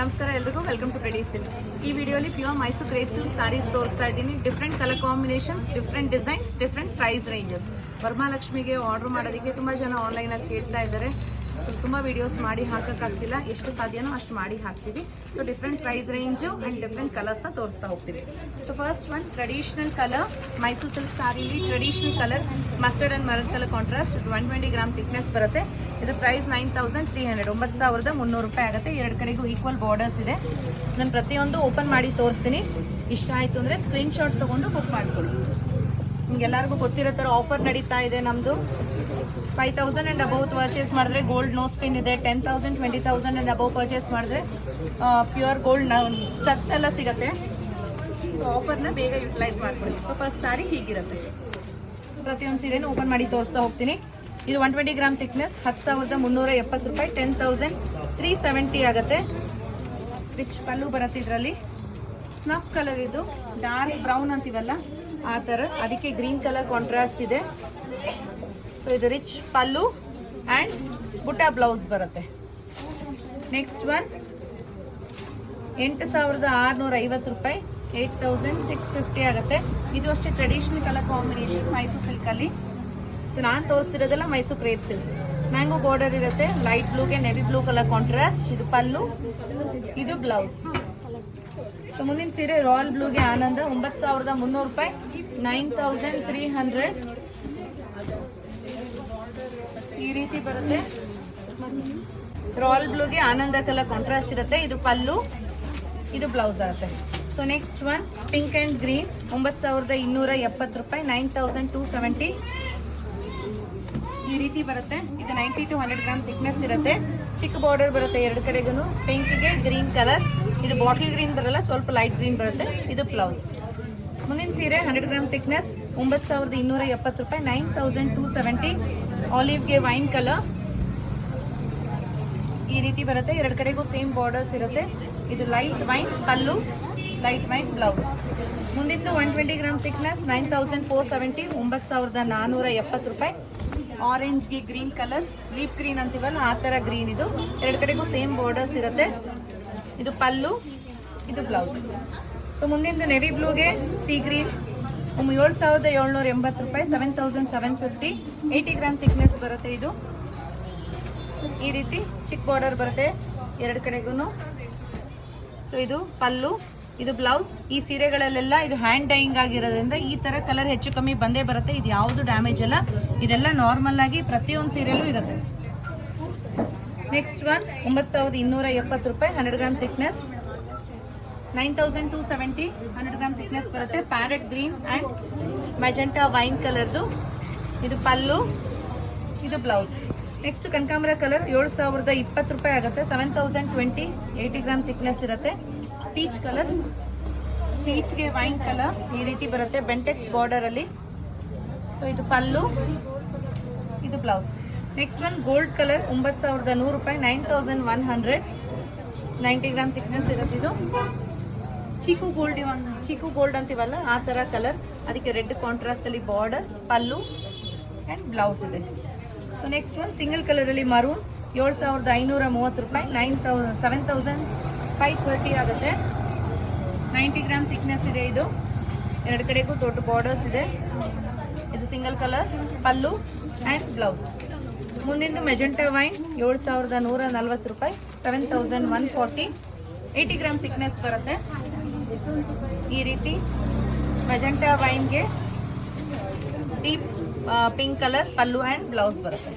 ನಮಸ್ಕಾರ ಎಲ್ರಿಗೂ welcome to ಪ್ರೆಡಿ silks ಈ ವಿಡಿಯೋಲಿ pure Mysore crepe silk sarees ತೋರಿಸ್ತಾ ಇದ್ದೀನಿ. Different colour combinations different designs different price ranges ವರಮಹಾಲಕ್ಷ್ಮಿಗೆ order ಮಾಡೋದಕ್ಕೆ ತುಂಬ ಜನ ಆನ್ಲೈನಲ್ಲಿ ಕೇಳ್ತಾ ಇದ್ದಾರೆ. ಸೊ ತುಂಬ ವಿಡಿಯೋಸ್ ಮಾಡಿ ಹಾಕೋಕ್ಕಾಗ್ತಿಲ್ಲ. ಎಷ್ಟು ಸಾಧ್ಯನೋ ಅಷ್ಟು ಮಾಡಿ ಹಾಕ್ತೀವಿ. So different price range and different ಕಲರ್ಸ್ನ ತೋರಿಸ್ತಾ ಹೋಗ್ತೀವಿ. So first one traditional colour Mysore silk ಸಾರೀಲಿ traditional colour mustard and maroon colour contrast one twenty gram thickness ಬರುತ್ತೆ. ಇದು price nine thousand three hundred ಒಂಬತ್ತು ಸಾವಿರದ ಮುನ್ನೂರು ರೂಪಾಯಿ ಆಗುತ್ತೆ. ಎರಡು ಕಡೆಗೂ ಈಕ್ವಲ್ ಬಾರ್ಡರ್ಸ್ ಇದೆ. ನಾನು ಪ್ರತಿಯೊಂದು ಓಪನ್ ಮಾಡಿ ತೋರಿಸ್ತೀನಿ. ಇಷ್ಟ ಆಯಿತು ಅಂದರೆ ಸ್ಕ್ರೀನ್ಶಾಟ್ ತೊಗೊಂಡು ಬುಕ್ ಮಾಡ್ಕೊಳ್ಳಿ. ನಿಮ್ಗೆಲ್ಲರಿಗೂ ಗೊತ್ತಿರೋ ಥರ ಆಫರ್ ನಡೀತಾ ಇದೆ ನಮ್ಮದು five thousand and above purchase ಮಾಡಿದ್ರೆ ಗೋಲ್ಡ್ ನೋ ಸ್ಪಿನ್ ಇದೆ. Ten thousand twenty thousand and above purchase ಮಾಡಿದ್ರೆ ಪ್ಯೂರ್ ಗೋಲ್ಡ್ ಸ್ಟಕ್ಸ್ ಎಲ್ಲ ಸಿಗುತ್ತೆ. ಸೊ ಆಫರ್ನ ಬೇಗ ಯುಟಿಲೈಸ್ ಮಾಡ್ಕೊಳ್ಳಿ. ಸೊ ಫಸ್ಟ್ ಸಾರಿ ಹೀಗಿರುತ್ತೆ. ಸೊ ಪ್ರತಿಯೊಂದು ಸೀರೆನೂ ಓಪನ್ ಮಾಡಿ ತೋರಿಸ್ತಾ ಹೋಗ್ತೀನಿ. ಇದು ಒನ್ ಟ್ವೆಂಟಿ ಗ್ರಾಮ್ ಥಿಕ್ನೆಸ್ ಹತ್ತು ಸಾವಿರದ ಮುನ್ನೂರ ಎಪ್ಪತ್ತು ರೂಪಾಯಿ ಟೆನ್ ತೌಸಂಡ್ ತ್ರೀ ಸೆವೆಂಟಿ ಆಗುತ್ತೆ. ರಿಚ್ ಪಲ್ಲು ಬರುತ್ತೆ ಇದರಲ್ಲಿ. ಸ್ನಫ್ ಕಲರ್ ಇದು ಡಾರ್ಕ್ ಬ್ರೌನ್ ಅಂತೀವಲ್ಲ, ಆ ಥರ. ಅದಕ್ಕೆ ಗ್ರೀನ್ ಕಲರ್ ಕಾಂಟ್ರಾಸ್ಟ್ ಇದೆ. ಸೊ ಇದು ರಿಚ್ ಪಲ್ಲು ಆ್ಯಂಡ್ ಬುಟ್ಟ ಬ್ಲೌಸ್ ಬರುತ್ತೆ. ನೆಕ್ಸ್ಟ್ ಒನ್ ಎಂಟು ಸಾವಿರದ ಆರುನೂರ ಐವತ್ತು ರೂಪಾಯಿ ಏಯ್ಟ್ ತೌಸಂಡ್ ಸಿಕ್ಸ್ ಫಿಫ್ಟಿ ಆಗುತ್ತೆ. ಇದು ಅಷ್ಟೇ ಟ್ರೆಡಿಷನಲ್ ಕಲರ್ ಕಾಂಬಿನೇಷನ್ ಮೈಸೂರು ಸಿಲ್ಕಲ್ಲಿ ಸೊ ನಾನು ತೋರಿಸ್ತಿರೋದೆಲ್ಲ Mysore crepe silks mango border ಇರುತ್ತೆ ಲೈಟ್ ಬ್ಲೂಗೆ ನೆವಿ ಬ್ಲೂ ಕಲರ್ ಕಾಂಟ್ರಾಸ್ಟ್ ಇದು ಪಲ್ಲು, ಇದು ಬ್ಲೌಸ್ ಸೊ ಮುಂದಿನ ಸೀರೆ ರಾಯಲ್ ಬ್ಲೂಗೆ ಆನಂದ, ಒಂಬತ್ತು ಸಾವಿರದ ಮುನ್ನೂರು ರೂಪಾಯಿ ನೈನ್ ತೌಸಂಡ್ ತ್ರೀ ಹಂಡ್ರೆಡ್ ಈ ರೀತಿ ಬರುತ್ತೆ. ರಾಯಲ್ ಬ್ಲೂಗೆ ಆನಂದ ಕಲರ್ ಕಾಂಟ್ರಾಸ್ಟ್ ಇರುತ್ತೆ, ಇದು ಪಲ್ಲು, ಇದು ಬ್ಲೌಸ್ ಆಗುತ್ತೆ. So next one pink and green ಒಂಬತ್ತು ಸಾವಿರದ ಇನ್ನೂರ ಎಪ್ಪತ್ತು ರೂಪಾಯಿ ನೈನ್ ತೌಸಂಡ್ ಟೂ ಸೆವೆಂಟಿ ಈ ರೀತಿ ಬರುತ್ತೆ. ಇದು ninety two hundred gram thickness ಇರುತ್ತೆ. ಚಿಕ್ಕ ಬಾರ್ಡರ್ ಬರುತ್ತೆ ಎರಡು ಕಡೆಗೂ ಪಿಂಕ್ಗೆ ಗ್ರೀನ್ ಕಲರ್ ಇದು ಬಾಟಲ್ ಗ್ರೀನ್ ಬರಲ್ಲ, ಸ್ವಲ್ಪ ಲೈಟ್ ಗ್ರೀನ್ ಬರುತ್ತೆ. ಇದು ಬ್ಲೌಸ್ ಮುಂದಿನ ಸೀರೆ ಹಂಡ್ರೆಡ್ ಗ್ರಾಮ್ ಥಿಕ್ನೆಸ್ ಒಂಬತ್ತು ಸಾವಿರದ ಇನ್ನೂರ ಎಪ್ಪತ್ತು ರೂಪಾಯಿ ನೈನ್ ತೌಸಂಡ್ ಟೂ ಸೆವೆಂಟಿ ಆಲಿವ್ಗೆ ವೈನ್ ಕಲರ್ ಈ ರೀತಿ ಬರುತ್ತೆ. ಎರಡು ಕಡೆಗೂ ಸೇಮ್ ಬಾರ್ಡರ್ಸ್ ಇರುತ್ತೆ. ಇದು ಲೈಟ್ ವೈನ್ ಪಲ್ಲು ಲೈಟ್ ವೈನ್ ಬ್ಲೌಸ್ ಮುಂದಿನ one twenty gram thickness nine thousand four seventy ಒಂಬತ್ತು ಸಾವಿರದ ನಾನ್ನೂರ ಎಪ್ಪತ್ತು ರೂಪಾಯಿ. ಆರೆಂಜ್ಗೆ ಗ್ರೀನ್ ಕಲರ್, ಲೀಫ್ ಗ್ರೀನ್ ಅಂತೀವಲ್ಲ, ಆ ಥರ ಗ್ರೀನ್ ಇದು. ಎರಡು ಕಡೆಗೂ ಸೇಮ್ ಬಾರ್ಡರ್ಸ್ ಇರುತ್ತೆ. ಇದು ಪಲ್ಲು, ಇದು ಬ್ಲೌಸ್ ಸೊ ಮುಂದಿಂದು ನೆವಿ ಬ್ಲೂಗೆ ಸಿ ಗ್ರೀನ್ ಏಳು ಸಾವಿರದ ಏಳ್ನೂರ ಎಂಬತ್ತು ರೂಪಾಯಿ seven thousand seven fifty eighty gram thickness ಬರುತ್ತೆ ಇದು. ಈ ರೀತಿ ಚಿಕ್ಕ ಬಾರ್ಡರ್ ಬರುತ್ತೆ ಎರಡು ಕಡೆಗೂ ಸೊ ಇದು ಪಲ್ಲು. ಇದು ಬ್ಲೌಸ್. ಈ ಸೀರೆಗಳಲ್ಲೆಲ್ಲ ಇದು ಹ್ಯಾಂಡ್ ಡೈಯಿಂಗ್ ಆಗಿರೋದ್ರಿಂದ ಈ ತರ ಕಲರ್ ಹೆಚ್ಚು ಕಮ್ಮಿ ಬಂದೇ ಬರುತ್ತೆ. ಇದು ಯಾವುದು ಡ್ಯಾಮೇಜ್ ಅಲ್ಲ ಇದೆಲ್ಲ ನಾರ್ಮಲ್ ಆಗಿ ಪ್ರತಿಯೊಂದು ಸೀರೆಯಲ್ಲೂ ಇರುತ್ತೆ. ನೆಕ್ಸ್ಟ್ ಒನ್ ಒಂಬತ್ತು ಸಾವಿರದ ಇನ್ನೂರ ಎಪ್ಪತ್ತು ರೂಪಾಯಿ hundred gram thickness nine thousand two seventy hundred gram thickness ಬರುತ್ತೆ. Parrot green and magenta wine ಕಲರ್ದು ಇದು ಪಲ್ಲು, ಇದು ಬ್ಲೌಸ್. ನೆಕ್ಸ್ಟ್ ಕನಕಾಂಬರ ಕಲರ್ ಏಳು ಸಾವಿರದ ಇಪ್ಪತ್ತು ರೂಪಾಯಿ ಆಗುತ್ತೆ. Seven thousand twenty eighty gram thickness ಇರುತ್ತೆ. ಪೀಚ್ ಕಲರ್, ಪೀಚ್ಗೆ ವೈನ್ ಕಲರ್ ಈ ರೀತಿ ಬರುತ್ತೆ ಬೆಂಟೆಕ್ಸ್ ಬಾರ್ಡರ್ ಅಲ್ಲಿ. ಸೊ ಇದು ಪಲ್ಲು, ಇದು blouse next one gold colour ಒಂಬತ್ತು ಸಾವಿರದ ನೂರು ರೂಪಾಯಿ nine thousand one hundred ninety gram thickness ಇರುತ್ತೆ ಇದು. ಚೀಕು ಗೋಲ್ಡ್ ಚೀಕು ಗೋಲ್ಡ್ ಅಂತೀವಲ್ಲ, ಆ ಥರ ಕಲರ್ ಅದಕ್ಕೆ ರೆಡ್ ಕಾಂಟ್ರಾಸ್ಟಲ್ಲಿ ಬಾರ್ಡರ್ ಪಲ್ಲು ಆ್ಯಂಡ್ ಬ್ಲೌಸ್ ಇದೆ. ಸೊ ನೆಕ್ಸ್ಟ್ ಒನ್ ಸಿಂಗಲ್ ಕಲರಲ್ಲಿ ಮರೂನ್ ಏಳು ಸಾವಿರದ ಐನೂರ ಮೂವತ್ತು ರೂಪಾಯಿ nine thou seven thousand five thirty ಆಗುತ್ತೆ. ನೈಂಟಿ ಗ್ರಾಮ್ ಥಿಕ್ನೆಸ್ ಇದೆ ಇದು. ಎರಡು ಕಡೆಗೂ ದೊಡ್ಡ ಬಾರ್ಡರ್ಸ್ ಇದೆ. ಇದು single colour pallu and blouse ಮುಂದಿಂದು ಮೆಜೆಂಟಾ ವೈನ್ ಏಳು ಸಾವಿರದ ನೂರ ನಲ್ವತ್ತು ರೂಪಾಯಿ seven thousand one forty eighty gram thickness ಬರುತ್ತೆ. ಈ ರೀತಿ ಮೆಜೆಂಟಾ ವೈನ್ಗೆ deep pink colour pallu and blouse ಬರುತ್ತೆ.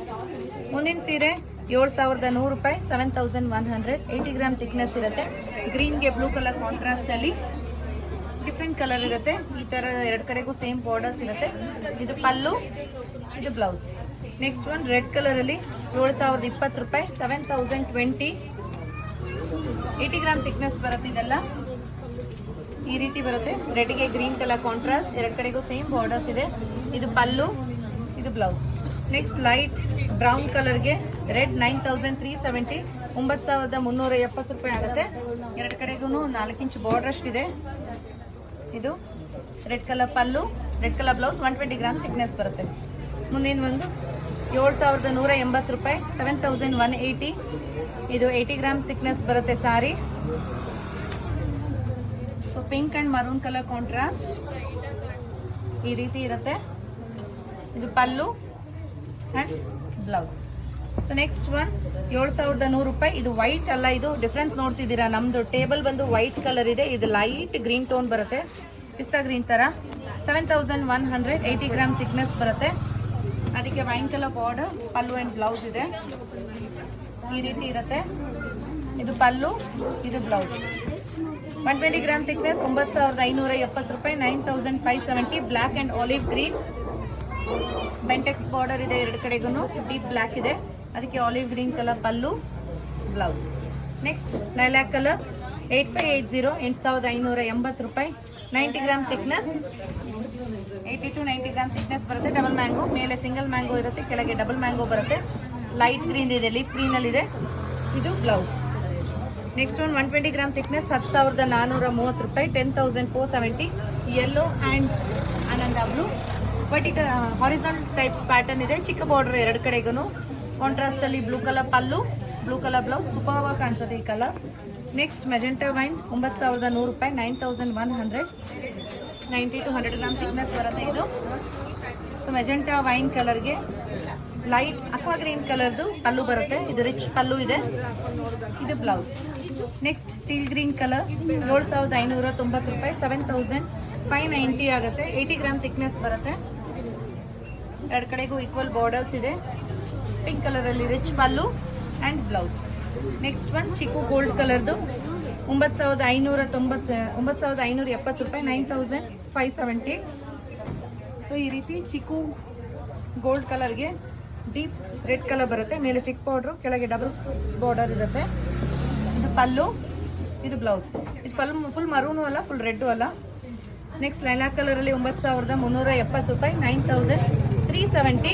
ಮುಂದಿನ ಸೀರೆ ಏಳು ಸಾವಿರದ ನೂರು ರೂಪಾಯಿ seven thousand one hundred eighty gram thickness ಇರುತ್ತೆ. ಗ್ರೀನ್ಗೆ ಬ್ಲೂ ಕಲರ್ ಕಾಂಟ್ರಾಸ್ಟಲ್ಲಿ ಡಿಫ್ರೆಂಟ್ ಕಲರ್ ಇರುತ್ತೆ. ಈ ಥರ ಎರಡು ಕಡೆಗೂ ಸೇಮ್ ಬಾರ್ಡರ್ಸ್ ಇರುತ್ತೆ. ಇದು ಪಲ್ಲು, ಇದು ಬ್ಲೌಸ್ ನೆಕ್ಸ್ಟ್ ಒನ್ ರೆಡ್ ಕಲರಲ್ಲಿ ಏಳು ಸಾವಿರದ ಇಪ್ಪತ್ತು ರೂಪಾಯಿ seven thousand twenty eighty gram thickness ಬರುತ್ತೆ ಇದೆಲ್ಲ. ಈ ರೀತಿ ಬರುತ್ತೆ. ರೆಡ್ಗೆ ಗ್ರೀನ್ ಕಲರ್ ಕಾಂಟ್ರಾಸ್ಟ್ ಎರಡು ಕಡೆಗೂ ಸೇಮ್ ಬಾರ್ಡರ್ಸ್ ಇದೆ. ಇದು ಪಲ್ಲು blouse. Next light brown ಕಲರ್ಗೆ red nine thousand three seventy ಒಂಬತ್ತು ಸಾವಿರದ ಮುನ್ನೂರ ಎಪ್ಪತ್ತು ರೂಪಾಯಿ ಆಗುತ್ತೆ. ಎರಡು ಕಡೆಗೂ ನಾಲ್ಕು ಇಂಚ್ ಬಾರ್ಡರ್ ಅಷ್ಟಿದೆ ಇದು. ರೆಡ್ ಕಲರ್ ಪಲ್ಲು red colour blouse one twenty gram thickness ಬರುತ್ತೆ. ಮುಂದಿನ ಒಂದು ಏಳು ಸಾವಿರದ ನೂರ ಎಂಬತ್ತು ರೂಪಾಯಿ ಸೆವೆನ್ ತೌಸಂಡ್ ಒನ್ ಏಯ್ಟಿ ಇದು ಏಯ್ಟಿ ಗ್ರಾಮ್ ಥಿಕ್ನೆಸ್ ಬರುತ್ತೆ sorry. So pink and maroon colour contrast ಈ ರೀತಿ ಇರುತ್ತೆ. ಇದು ಪಲ್ಲು and blouse so next one ಏಳು ಸಾವಿರದ ನೂರು ರೂಪಾಯಿ. ಇದು ವೈಟ್ ಅಲ್ಲ, ಇದು ಡಿಫ್ರೆನ್ಸ್ ನೋಡ್ತಿದ್ದೀರಾ? ನಮ್ದು ಟೇಬಲ್ ಬಂದು ವೈಟ್ ಕಲರ್ ಇದೆ. ಇದು ಲೈಟ್ ಗ್ರೀನ್ ಟೋನ್ ಬರುತ್ತೆ. ಪಿಸ್ತಾ ಗ್ರೀನ್ ತರ. Seven thousand one hundred eighty gram thickness ಬರುತ್ತೆ. ಅದಕ್ಕೆ wine colour border pallu and blouse ಇದೆ. ಈ ರೀತಿ ಇರುತ್ತೆ. ಇದು ಪಲ್ಲು, ಇದು blouse one twenty gram thickness ಒಂಬತ್ತು ಸಾವಿರದ ಐನೂರ ಎಪ್ಪತ್ತು ರೂಪಾಯಿ. Nine thousand five seventy black and olive green Bentex border ಇದೆ ಎರಡು ಕಡೆಗೂ ಡೀಪ್ ಬ್ಲ್ಯಾಕ್ ಇದೆ. ಅದಕ್ಕೆ ಆಲಿವ್ ಗ್ರೀನ್ ಕಲರ್ ಪಲ್ಲು blouse next lilac colour eight five eight zero ಎಂಟು ಸಾವಿರದ ಐನೂರ ಎಂಬತ್ತು ರೂಪಾಯಿ. Ninety gram thickness eighty two ninety gram thickness ಬರುತ್ತೆ. ಡಬಲ್ ಮ್ಯಾಂಗೋ ಮೇಲೆ ಸಿಂಗಲ್ ಮ್ಯಾಂಗೋ ಇರುತ್ತೆ, ಕೆಳಗೆ ಡಬಲ್ ಮ್ಯಾಂಗೋ ಬರುತ್ತೆ. ಲೈಟ್ ಗ್ರೀನ್ ಇದೆ ಲೀಫ್ ಗ್ರೀನಲ್ಲಿ ಇದೆ ಇದು ಬ್ಲೌಸ್ ನೆಕ್ಸ್ಟ್ ಒಂದು ಒನ್ ಟ್ವೆಂಟಿ ಗ್ರಾಮ್ ತಿಕ್ನೆಸ್ ಹತ್ತು ಸಾವಿರದ ನಾನ್ನೂರ ಮೂವತ್ತು ರೂಪಾಯಿ ten thousand four seventy yellow and Ananda blue vertical horizontal types pattern ಇದೆ. ಚಿಕ್ಕ ಬಾರ್ಡರ್ ಎರಡು ಕಡೆಗೂ ಕಾಂಟ್ರಾಸ್ಟ್ ಅಲ್ಲಿ ಬ್ಲೂ ಕಲರ್ ಪಲ್ಲು ಬ್ಲೂ ಕಲರ್ ಬ್ಲೌಸ್ ಸೂಪರ್ ಕಾಣಿಸುತ್ತೆ ಈ ಕಲರ್ ನೆಕ್ಸ್ಟ್ ಮೆಜೆಂಟಾ ವೈನ್ ಒಂಬತ್ತು ಸಾವಿರದ ನೂರು ರೂಪಾಯಿ nine thousand one hundred ninety two hundred gram thickness ಬರುತ್ತೆ ಇದು. ಸೊ ಮೆಜೆಂಟಾ ವೈನ್ ಕಲರ್ಗೆ ಲೈಟ್ ಅಕ್ವಾ ಗ್ರೀನ್ ಕಲರ್ದು ಪಲ್ಲು ಬರುತ್ತೆ. ಇದು ರಿಚ್ ಪಲ್ಲು ಇದೆ. ಇದು blouse next teal green colour ಏಳು ಸಾವಿರದ ಐನೂರ ತೊಂಬತ್ತು ರೂಪಾಯಿ ಸೆವೆನ್ ತೌಸಂಡ್ ಫೈವ್ ನೈಂಟಿ ಆಗುತ್ತೆ. ಏಯ್ಟಿ ಗ್ರಾಮ್ ಥಿಕ್ನೆಸ್ ಬರುತ್ತೆ. ಎರಡು ಕಡೆಗೂ ಈಕ್ವಲ್ ಬಾರ್ಡರ್ಸ್ ಇದೆ. ಪಿಂಕ್ ಕಲರಲ್ಲಿ rich pallu and blouse next one chikoo gold ಕಲರ್ದು ಒಂಬತ್ತು ಸಾವಿರದ ಐನೂರ ತೊಂಬತ್ತು, ಒಂಬತ್ತು ಸಾವಿರದ ಐನೂರ ಎಪ್ಪತ್ತು ರೂಪಾಯಿ nine thousand five seventy so ಈ ರೀತಿ ಚಿಕ್ಕು ಗೋಲ್ಡ್ ಕಲರ್ಗೆ ಡೀಪ್ ರೆಡ್ ಕಲರ್ ಬರುತ್ತೆ. ಮೇಲೆ ಚಿಕ್ಕ ಪೌಡ್ರು ಕೆಳಗೆ ಡಬಲ್ ಬಾರ್ಡರ್ ಇರುತ್ತೆ. ಇದು ಪಲ್ಲು, ಇದು ಬ್ಲೌಸ್ ಇದು ಫಲ್ ಫುಲ್ ಮರೂನು ಅಲ್ಲ ಫುಲ್ ರೆಡ್ಡು ಅಲ್ಲ. ನೆಕ್ಸ್ಟ್ ಲೈಲಾಕ್ ಕಲರಲ್ಲಿ ಒಂಬತ್ತು ಸಾವಿರದ ಮುನ್ನೂರ ಎಪ್ಪತ್ತು ರೂಪಾಯಿ ನೈನ್ ತೌಸಂಡ್ ತ್ರೀ ಸೆವೆಂಟಿ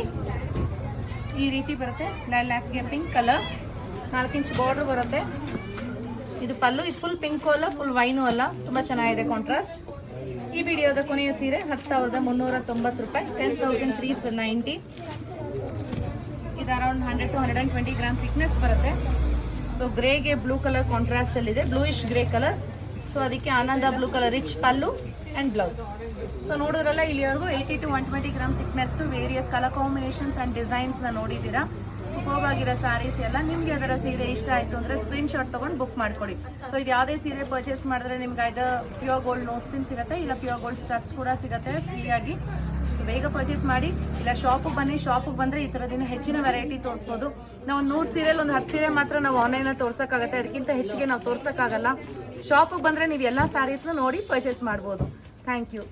ಈ ರೀತಿ ಬರುತ್ತೆ ಲೈಲಾಕ್ಗೆ ಪಿಂಕ್ ಕಲರ್ ನಾಲ್ಕು ಇಂಚ್ ಬಾರ್ಡ್ರ್ ಬರುತ್ತೆ. ಇದು ಪಲ್ಲು, ಇದು ಫುಲ್ ಪಿಂಕು ಅಲ್ಲ ಫುಲ್ ವೈನು ಅಲ್ಲ. ತುಂಬ ಚೆನ್ನಾಗಿದೆ ಕಾಂಟ್ರಾಸ್ಟ್ ಈ ವಿಡಿಯೋದ ಕೊನೆಯ ಸೀರೆ, ಹತ್ತು ಸಾವಿರದ ಮುನ್ನೂರ ತೊಂಬತ್ತು ರೂಪಾಯಿ ಟೆನ್ ತೌಸಂಡ್ ತ್ರೀ ನೈಂಟಿ ಇದು around hundred to hundred and twenty gram thickness ಬರುತ್ತೆ. ಸೊ ಗ್ರೇಗೆ ಬ್ಲೂ ಕಲರ್ ಕಾಂಟ್ರಾಸ್ಟ್ ಅಲ್ಲಿ ಇದೆ. ಬ್ಲೂಯಿಶ್ ಗ್ರೇ ಕಲರ್ ಸೊ ಅದಕ್ಕೆ Ananda blue colour rich pallu and blouse so ನೋಡಿದ್ರಲ್ಲ, ಇಲ್ಲಿವರೆಗೂ eighty to one twenty gram thickness various colour combinations and ಡಿಸೈನ್ಸ್ನ ನೋಡಿದ್ದೀರಾ. Super ಆಗಿರೋ ಸ್ಯಾರೀಸ್ ಎಲ್ಲ ನಿಮ್ಗೆ ಅದರ ಸೀರೆ ಇಷ್ಟ ಆಯಿತು ಅಂದರೆ ಸ್ಕ್ರೀನ್ ಶಾಟ್ ತೊಗೊಂಡು ಬುಕ್ ಮಾಡ್ಕೊಳ್ಳಿ. ಸೊ ಇದು ಯಾವುದೇ ಸೀರೆ ಪರ್ಚೇಸ್ ಮಾಡಿದ್ರೆ ನಿಮ್ಗೆ ಇದು ಪ್ಯೂರ್ ಗೋಲ್ಡ್ ನೋಸ್ಟಿನ್ ಸಿಗುತ್ತೆ, ಇಲ್ಲ ಪ್ಯೂರ್ ಗೋಲ್ಡ್ ಸ್ಟಾಕ್ಸ್ ಕೂಡ ಸಿಗುತ್ತೆ ಫ್ರೀಯಾಗಿ ಸೊ ಬೇಗ ಪರ್ಚೇಸ್ ಮಾಡಿ, ಇಲ್ಲ ಶಾಪಿಗೆ ಬನ್ನಿ ಶಾಪಿಗೆ ಬಂದರೆ ಈ ಥರದಿನ ಹೆಚ್ಚಿನ ವೆರೈಟಿ ತೋರಿಸ್ಬೋದು. ನಾವು ನೂರು ಸೀರೆಯಲ್ಲಿ ಒಂದು ಹತ್ತು ಸೀರೆ ಮಾತ್ರ ನಾವು ಆನ್ಲೈನಲ್ಲಿ ತೋರ್ಸೋಕ್ಕಾಗತ್ತೆ. ಅದಕ್ಕಿಂತ ಹೆಚ್ಚಿಗೆ ನಾವು ತೋರ್ಸೋಕ್ಕಾಗಲ್ಲ. ಶಾಪಿಗೆ ಬಂದರೆ ನೀವು ಎಲ್ಲ ಸ್ಯಾರೀಸ್ನ ನೋಡಿ ಪರ್ಚೇಸ್ ಮಾಡ್ಬೋದು. Thank you